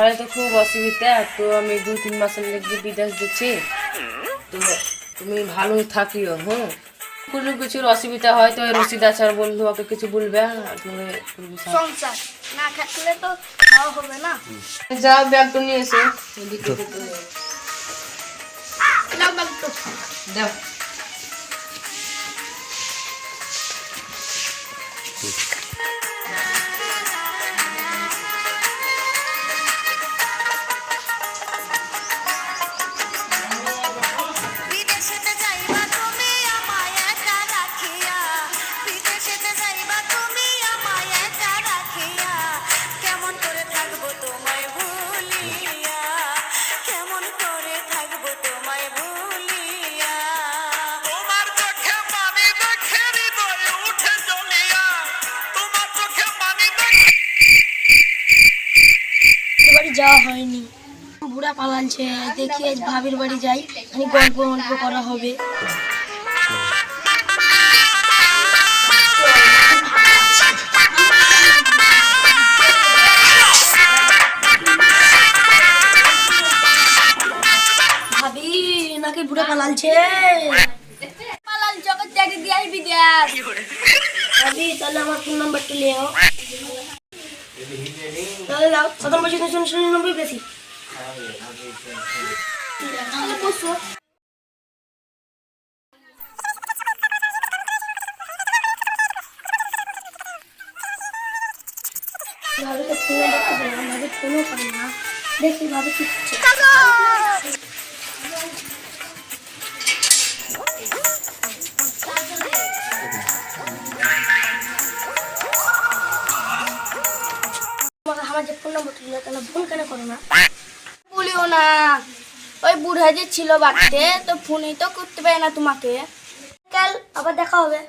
ঘরে তো খুব অসুবিধা তো আমি দু তিন মাসের লেগে বিদেশ দিচ্ছি তো তুমি ভালো থাকিও হ্যাঁ? কোনো কিছুর অসুবিধা হয় তো রশিদ আচার বন্ধু ওকে কিছু বলবে সংসার না থাকলে তো খাওয়া হবে না। যাও ব্যাগটা নিয়ে এসো। এদিকে তো নাও বাবু তো। দাও। যাওয়া হয়নি। বুড়া পালানছে দেখি আজ ভাবির বাড়ি যাই আমি গল্প গল্প করা হবে। ভাবি, নাকি বুড়া দিয়ে তাহলে আমার ফোন নাম্বারটা নিয়ে তাহলে নাও সাতানব্বই তিনশো নিরানব্বই বেশি বসো ভাবে আমার যে ফোন নম্বর তুলে তাহলে ফোন কেন করো না? বলিও না। ওই বুড়া যে ছিল বাড়িতে, তো ফোনই তো করতে পারে না তোমাকে। কাল আবার দেখা হবে।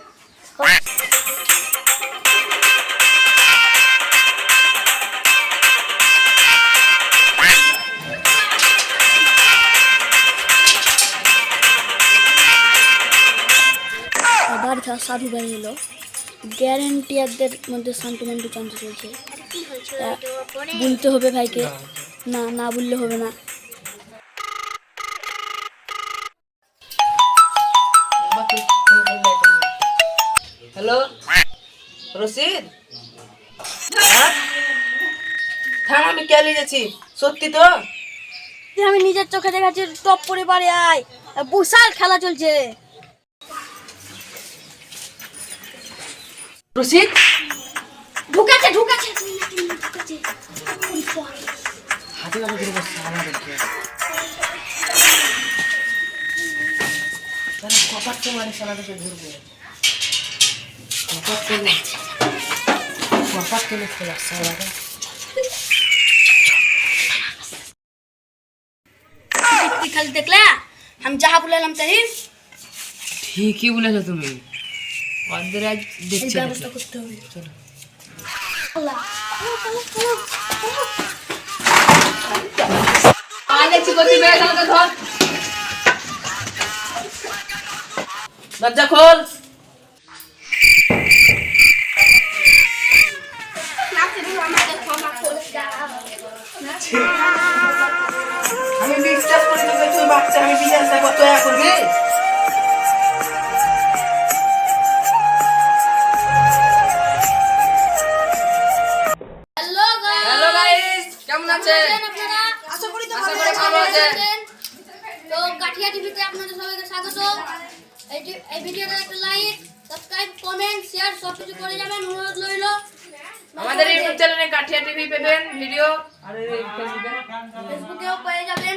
আবার সাধু বাড়ি এলো। গ্যারেন্টিয়ারদের মধ্যে শান্তমন্টু চান্স চলছে বলতে হবে ভাইকে। না না বললে হবে না। হ্যালো? রশিদ? হ্যাঁ? থাম আমি কেলে যাচ্ছি। সত্যি তো? আমি নিজের চোখে দেখাচ্ছি টপ পরিবারে আয়। বিশাল খেলা চলছে। রশিদ? হাতে হাতে ধরে বসছে আমাদেরকে তাহলে কপাটকে মারি সালাদেরকে ধরবো কপাট কেলে কপাট কেলে খেলা সালাদে খালি দেখলে আমি যাহা বললাম তাই ঠিকই বলেছ তুমি ওদের আজ দেখছি ব্যবস্থা করতে হবে চলো আল্লাহ গতি গেল ধর। দরজা খোল। আমি বিশ্বাস করি তোকে তুই বাচ্চা, আমি বিশ্বাস তুই করবি কাঠিয়া টিভিতে আপনাদের সবাইকে স্বাগত। এই ভিডিওতে একটা লাইক সাবস্ক্রাইব কমেন্ট শেয়ার সব কিছু করে যাবেন অনুরোধ রইল। আমাদের ইউটিউব চ্যানেলে কাঠিয়া টিভি পেবেন ভিডিও আর এই ফেসবুকে ফেসবুকেও পেয়ে যাবেন।